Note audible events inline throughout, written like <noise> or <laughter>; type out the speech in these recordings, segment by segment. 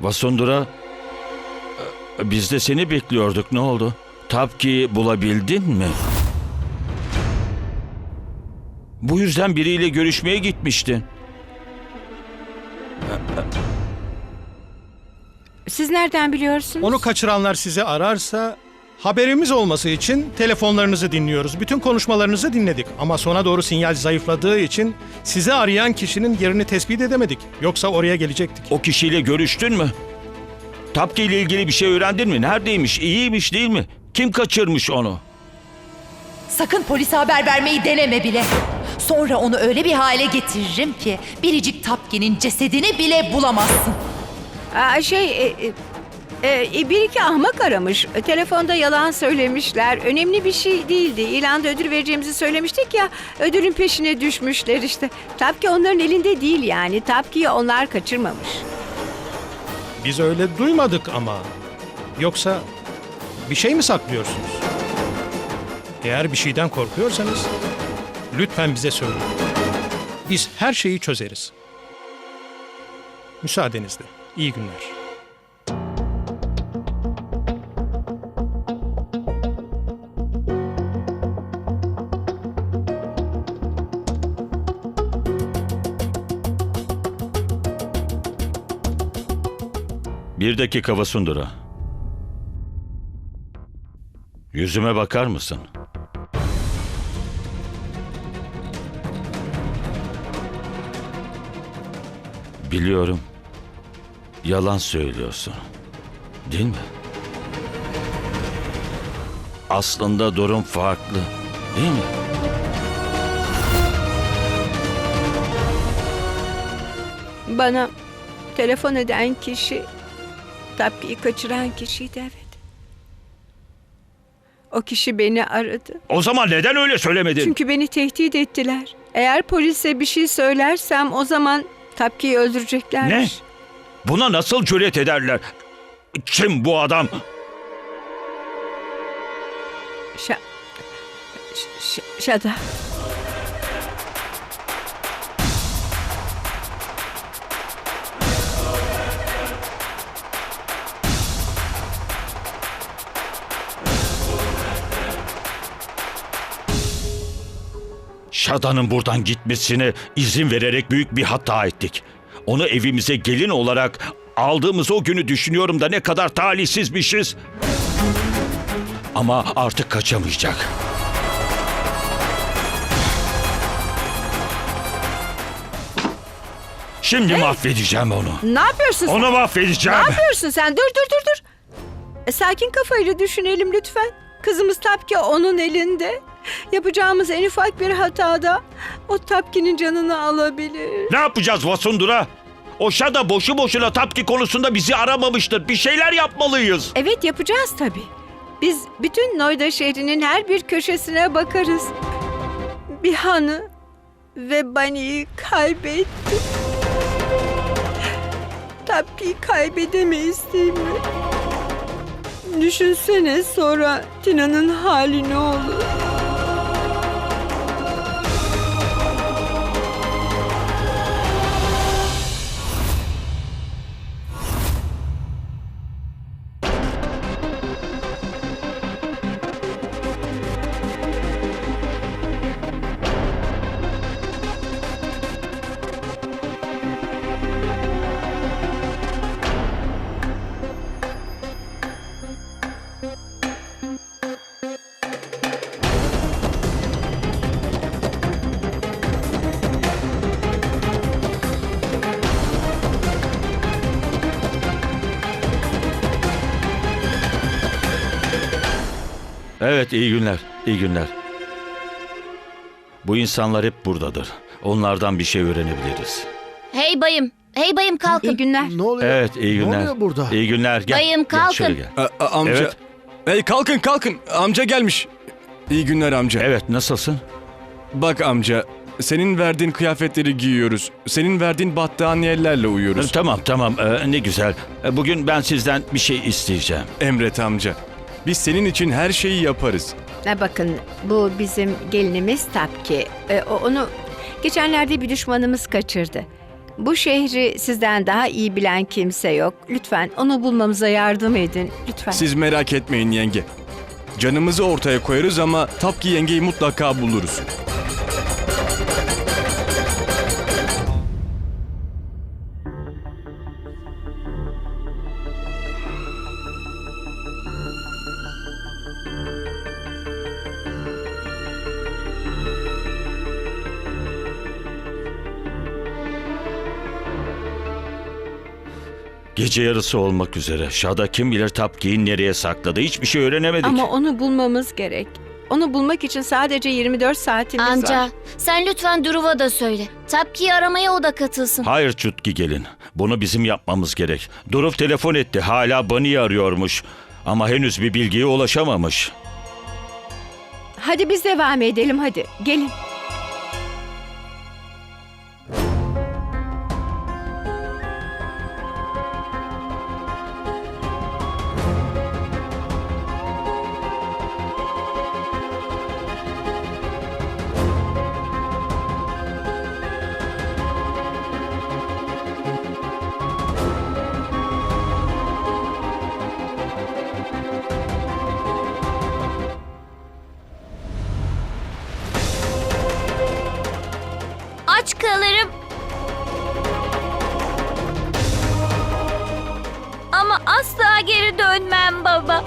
Vasundura, e, biz de seni bekliyorduk. Ne oldu? Tapki'yi bulabildin mi? Bu yüzden biriyle görüşmeye gitmiştin. Siz nereden biliyorsunuz? Onu kaçıranlar sizi ararsa haberimiz olması için telefonlarınızı dinliyoruz. Bütün konuşmalarınızı dinledik ama sona doğru sinyal zayıfladığı için sizi arayan kişinin yerini tespit edemedik. Yoksa oraya gelecektik. O kişiyle görüştün mü? Tapki ile ilgili bir şey öğrendin mi? Neredeymiş? İyiymiş değil mi? Kim kaçırmış onu? Sakın polise haber vermeyi deneme bile. Sonra onu öyle bir hale getiririm ki biricik Tapki'nin cesedini bile bulamazsın. Aa, şey, e, e, e, bir iki ahmak aramış. E, Telefonda yalan söylemişler. Önemli bir şey değildi. İlanda ödül vereceğimizi söylemiştik ya. Ödülün peşine düşmüşler işte. Tapki onların elinde değil yani. Tapki'yi onlar kaçırmamış. Biz öyle duymadık ama. Yoksa bir şey mi saklıyorsunuz? Eğer bir şeyden korkuyorsanız lütfen bize söyleyin. Biz her şeyi çözeriz. Müsaadenizle. İyi günler. Bir dakika Vasundura. Yüzüme bakar mısın? Biliyorum. Yalan söylüyorsun. Değil mi? Aslında durum farklı. Değil mi? Bana telefon eden kişi Tapki'yi kaçıran kişiydi evet. O kişi beni aradı. O zaman neden öyle söylemedin? Çünkü beni tehdit ettiler. Eğer polise bir şey söylersem o zaman Tapki'yi öldüreceklermiş. Ne? Buna nasıl cüret ederler? Kim bu adam? Şa... Ş- Şada. Şada'nın buradan gitmesine izin vererek büyük bir hata ettik. Onu evimize gelin olarak aldığımız o günü düşünüyorum da ne kadar talihsizmişiz. Ama artık kaçamayacak. Şimdi mahvedeceğim onu. Ne yapıyorsun sen? Onu Ne mahvedeceğim. yapıyorsun sen? Dur dur dur dur. E, sakin kafayla düşünelim lütfen. Kızımız Tapki onun elinde. Yapacağımız en ufak bir hatada o Tapki'nin canını alabilir. Ne yapacağız Vasundura? O Şada boşu boşuna Tapki konusunda bizi aramamıştır. Bir şeyler yapmalıyız. Evet yapacağız tabii. Biz bütün Noyda şehrinin her bir köşesine bakarız. Bihan'ı ve Bani'yi kaybettik. Tapki'yi kaybedemeyiz değil mi? Düşünsene sonra Tina'nın hali ne olur? Evet iyi günler, iyi günler. Bu insanlar hep buradadır. Onlardan bir şey öğrenebiliriz. Hey bayım, hey bayım kalkın. İyi günler. Ne oluyor? Evet iyi günler. Ne oluyor burada? İyi günler. Gel. Bayım, Gel, kalkın. gel. A- a- amca. Evet. Hey kalkın kalkın. Amca gelmiş. İyi günler amca. Evet nasılsın? Bak amca. Senin verdiğin kıyafetleri giyiyoruz. Senin verdiğin battaniyelerle uyuyoruz. Tamam tamam Ee, ne güzel. Ee, Bugün ben sizden bir şey isteyeceğim. Emret amca. Biz senin için her şeyi yaparız. Ha, bakın bu bizim gelinimiz Tapki. E, o- onu geçenlerde bir düşmanımız kaçırdı. Bu şehri sizden daha iyi bilen kimse yok. Lütfen onu bulmamıza yardım edin. Lütfen. Siz merak etmeyin yenge. Canımızı ortaya koyarız ama Tapki yengeyi mutlaka buluruz. Gece yarısı olmak üzere. Şada kim bilir Tapki'yi nereye sakladı. Hiçbir şey öğrenemedik. Ama onu bulmamız gerek. Onu bulmak için sadece 24 saatimiz Amca var. sen lütfen Duruv'a da söyle. Tapki'yi aramaya o da katılsın. Hayır Çutki gelin. Bunu bizim yapmamız gerek. Durup telefon etti. Hala Bunny'i arıyormuş. Ama henüz bir bilgiye ulaşamamış. Hadi biz devam edelim hadi. Gelin. Aç kalırım. Ama asla geri dönmem baba.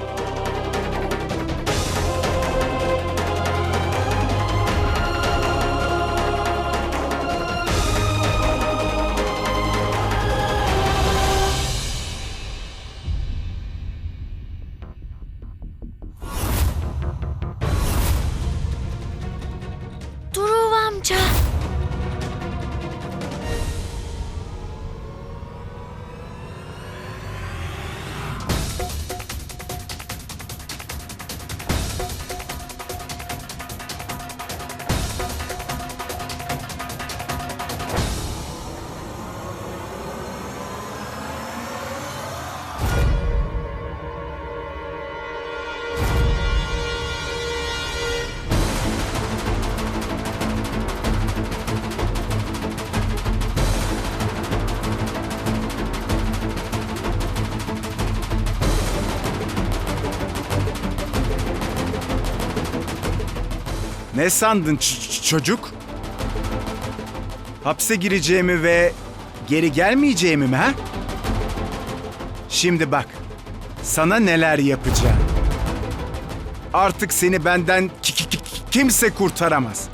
Ne sandın çocuk? Hapse gireceğimi ve geri gelmeyeceğimi mi ha? Şimdi bak, sana neler yapacağım. Artık seni benden ki- ki- ki- kimse kurtaramaz.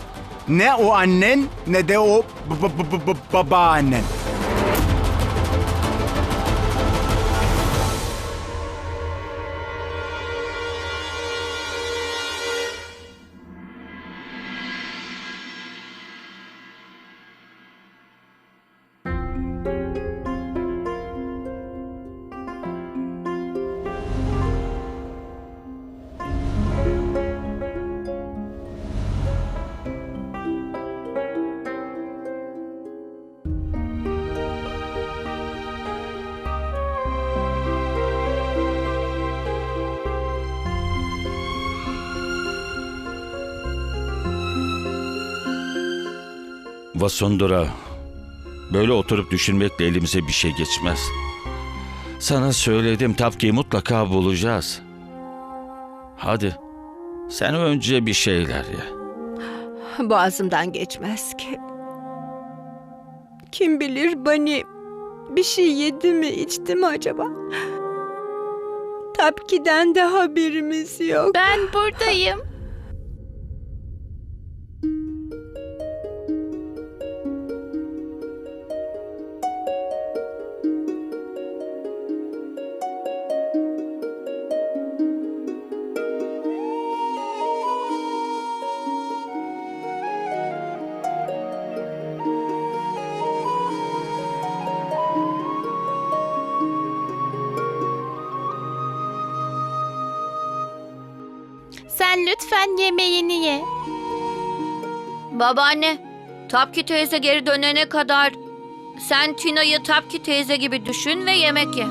Ne o annen ne de o b- Vasundura, böyle oturup düşünmekle elimize bir şey geçmez. Sana söyledim Tapki'yi mutlaka bulacağız. Hadi, sen önce bir şeyler ye. <gasps> Boğazımdan geçmez ki. Kim bilir Bani bir şey yedi mi içti mi acaba? <gasps> Tapki'den de haberimiz yok. Ben buradayım. <laughs> Sen lütfen yemeğini ye. Babaanne, Tapki teyze geri dönene kadar sen Tina'yı Tapki teyze gibi düşün ve yemek ye.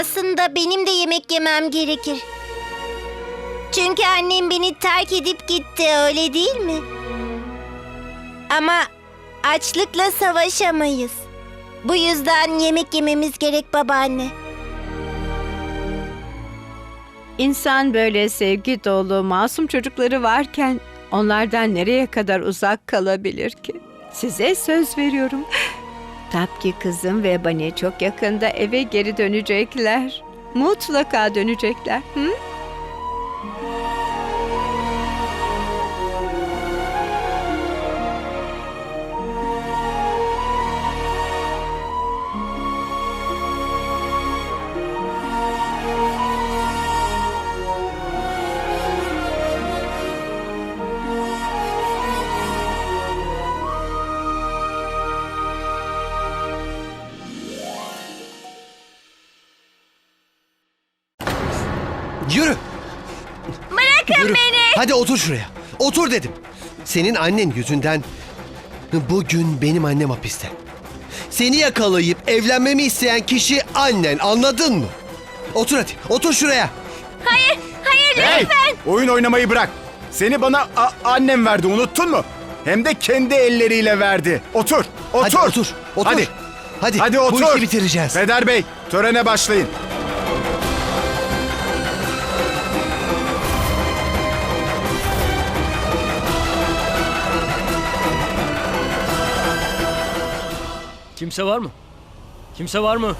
Aslında benim de yemek yemem gerekir. Çünkü annem beni terk edip gitti öyle değil mi? Ama Açlıkla savaşamayız. Bu yüzden yemek yememiz gerek babaanne. İnsan böyle sevgi dolu, masum çocukları varken onlardan nereye kadar uzak kalabilir ki? Size söz veriyorum. <gasps> Tapki kızım ve Bani çok yakında eve geri dönecekler. Mutlaka dönecekler. Hı? Yürü. Bırakın beni. Hadi otur şuraya. Otur dedim. Senin annen yüzünden bugün benim annem hapiste. Seni yakalayıp evlenmemi isteyen kişi annen anladın mı? Otur hadi. Otur şuraya. Hayır, hayır Hey! lütfen. Oyun oynamayı bırak. Seni bana a- annem verdi unuttun mu? Hem de kendi elleriyle verdi. Otur. Otur. Hadi otur. Otur. Hadi. Hadi. Hadi otur. Bu işi bitireceğiz. Peder Bey, törene başlayın. Kimse var mı? Kimse var mı?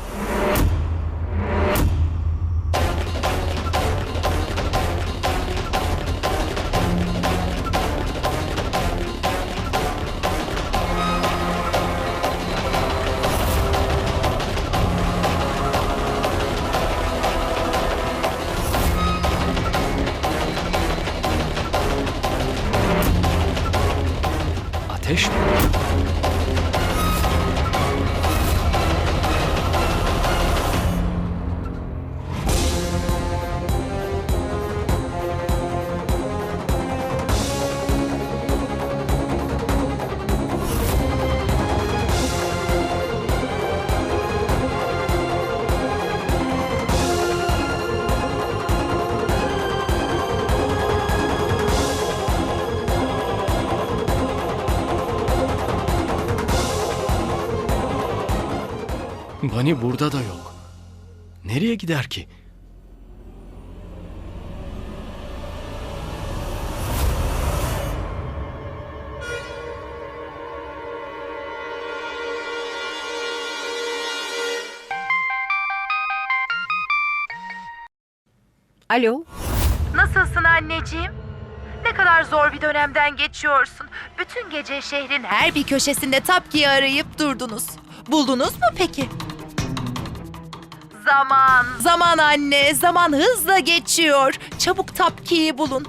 Bani burada da yok. Nereye gider ki? Alo. Nasılsın anneciğim? Ne kadar zor bir dönemden geçiyorsun. Bütün gece şehrin her bir köşesinde Tapki'yi arayıp durdunuz. Buldunuz mu peki? Zaman, zaman anne, zaman hızla geçiyor. Çabuk Tapki'yi bulun.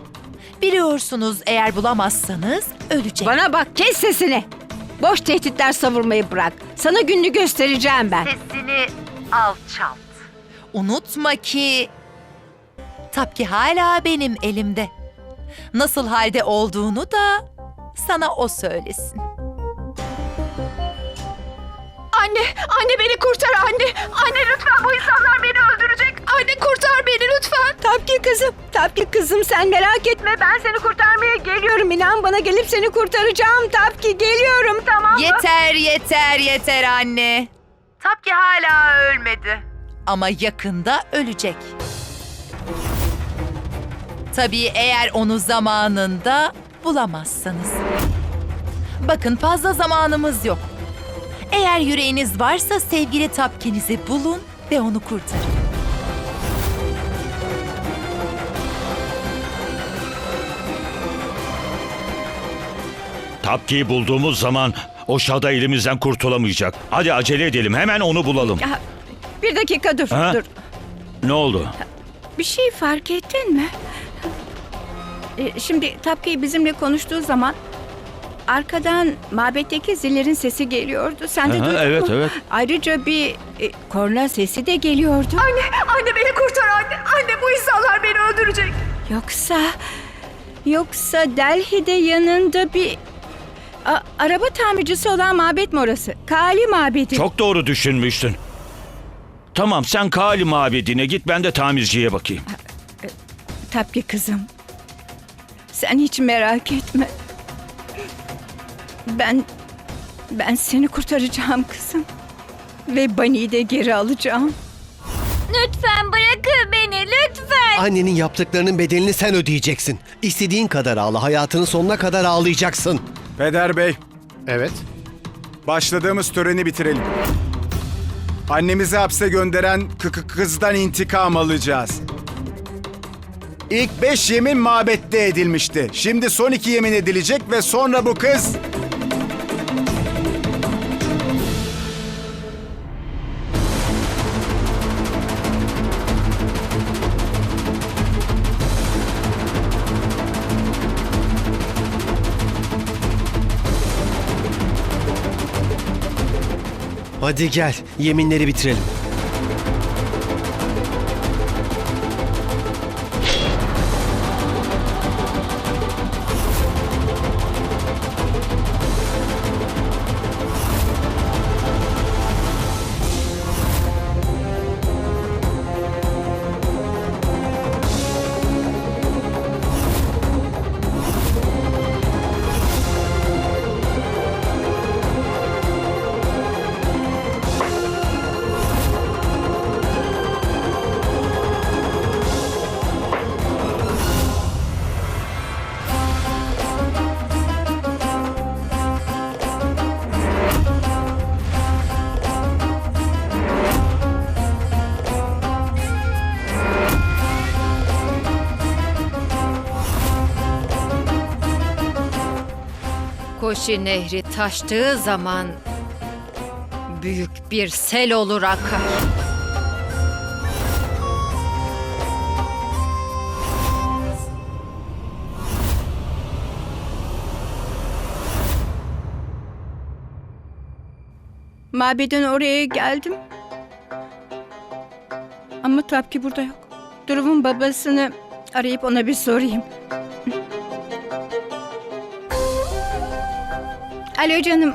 Biliyorsunuz eğer bulamazsanız ölecek. Bana bak kes sesini. Boş tehditler savurmayı bırak. Sana gününü göstereceğim ben. Sesini alçalt. Unutma ki Tapki hala benim elimde. Nasıl halde olduğunu da sana o söylesin. Anne, anne beni kurtar anne. Anne lütfen bu insanlar beni öldürecek. Anne kurtar beni lütfen. Tapki kızım, Tapki kızım sen merak etme. Ben seni kurtarmaya geliyorum. İnan bana gelip seni kurtaracağım. Tapki geliyorum tamam mı? Yeter yeter yeter anne. Tapki hala ölmedi. Ama yakında ölecek. Tabii eğer onu zamanında bulamazsanız. Bakın fazla zamanımız yok. Eğer yüreğiniz varsa sevgili Tapki'nizi bulun ve onu kurtarın. Tapki'yi bulduğumuz zaman o şada elimizden kurtulamayacak. Hadi acele edelim hemen onu bulalım. Ya, bir dakika dur, Ha? dur. Ne oldu? Bir şey fark ettin mi? E, şimdi Tapki bizimle konuştuğu zaman arkadan mabetteki zillerin sesi geliyordu. Sen de Aha, duydun evet, mu? evet. Ayrıca bir e, korna sesi de geliyordu. Anne, anne beni kurtar anne. Anne bu insanlar beni öldürecek. Yoksa, yoksa Delhi'de yanında bir a- araba tamircisi olan mabet mi orası? Kali mabedi. Çok doğru düşünmüştün. Tamam sen Kali mabedine git ben de tamirciye bakayım. Tabii kızım. Sen hiç merak etme. Ben Ben seni kurtaracağım kızım. Ve Bunny'i de geri alacağım. Lütfen bırakın beni lütfen. Annenin yaptıklarının bedelini sen ödeyeceksin. İstediğin kadar ağla, hayatının sonuna kadar ağlayacaksın. Peder Bey, Evet. başladığımız töreni bitirelim. Annemizi hapse gönderen kı- kı- kızdan intikam alacağız. İlk beş yemin mabette edilmişti. Şimdi son iki yemin edilecek ve sonra bu kız... Hadi gel, yeminleri bitirelim. Koşi Nehri taştığı zaman büyük bir sel olur akar. Mabedin oraya geldim. Ama Tapki burada yok. Durum'un babasını arayıp ona bir sorayım. Alo canım.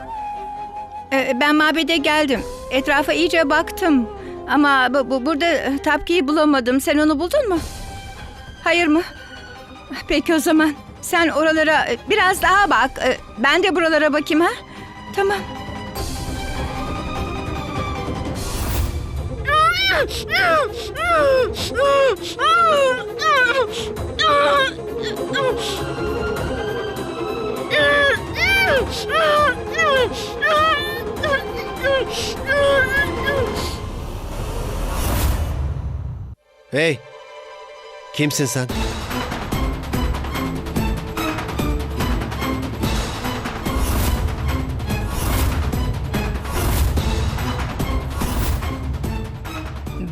Ee, ben mabede geldim. Etrafa iyice baktım. Ama bu, bu- burada Tapki'yi bulamadım. Sen onu buldun mu? Hayır mı? Peki o zaman. Sen oralara e, biraz daha bak. Ee, Ben de buralara bakayım ha. Tamam. Hey! Kimsin sen?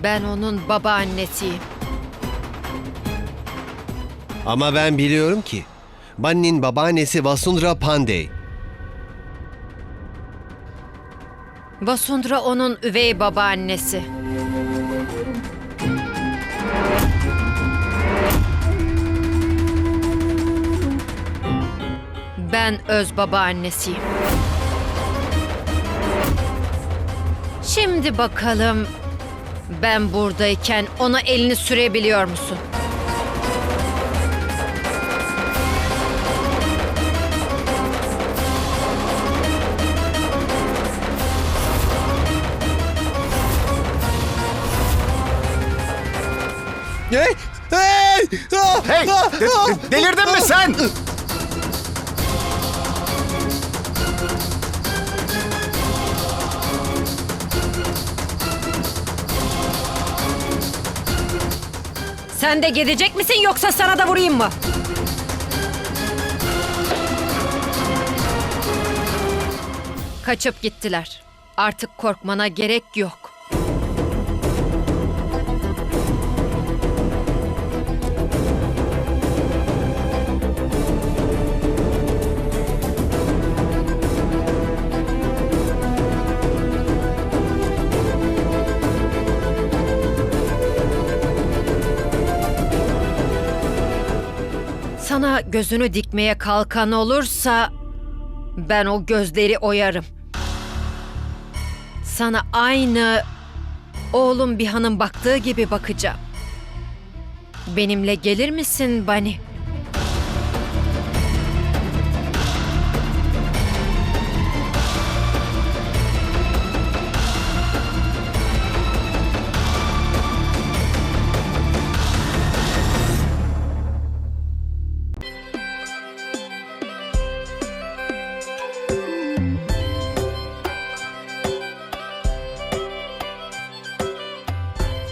Ben onun babaannesiyim. Ama ben biliyorum ki Bunny'nin babaannesi Vasundra Pandey. Vasundra onun üvey babaannesi. Ben öz babaannesiyim. Şimdi bakalım ben buradayken ona elini sürebiliyor musun? De- de- delirdin mi sen? Sen de gidecek misin yoksa sana da vurayım mı? Kaçıp gittiler. Artık korkmana gerek yok. Gözünü dikmeye kalkan olursa ben o gözleri oyarım. Sana aynı oğlum bir hanım baktığı gibi bakacağım. Benimle gelir misin Bani?